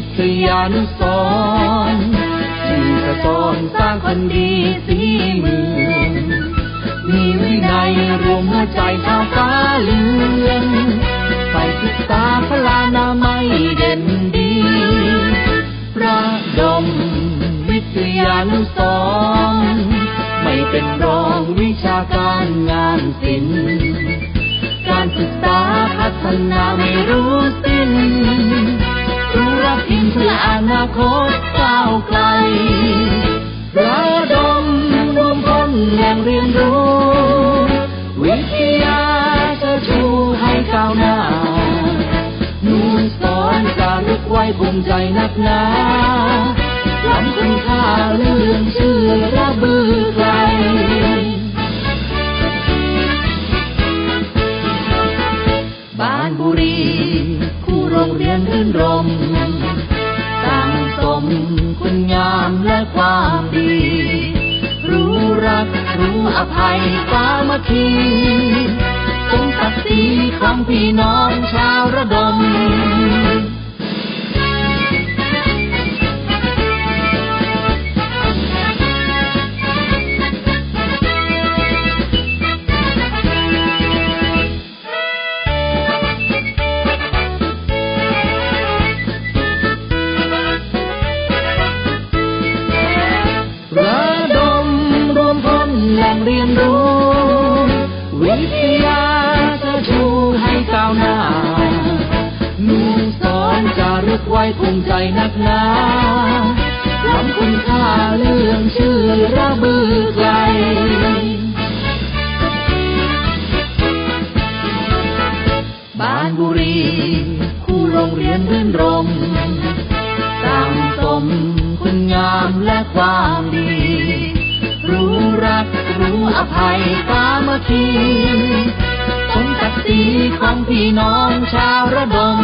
วิทยานุสรณ์ชื่กระสอนสร้างคนดีสีมือมีวินัยรวมหัวใจชาวฟ้าเลือนใส่ศึกษาพลานาไมัยเด่นดีประดมวิทยานุสรไม่เป็นรองวิชาการงานศิลป์การศึกษาพัฒนาไม่รู้ส พื่ออนาคตก้าวไกลระดมรวมพลแหล่งเรียนรู้ วิทยาจะชูให้ก้าวหน้านูนสอนจารึกไว้ภูมิใจนักหนาล้ำคุณค่าเรื่องชื่อระบือไกลบ้านบุรี คู่โรงเรียนรื่นรม ตั้งสมคุณงามและความดี รู้รักรู้อภัยสามัคคีสมศักดิ์ศรีของพี่น้องชาวระดม แหล่งเรียนรู้ วิทยาจะชูให้ก้าวหน้านูนสอนจารึกไว้ภูมิใจนักหนา ไทยสามัคคีสมศักดิ์ศรีของพี่น้องชาวระดม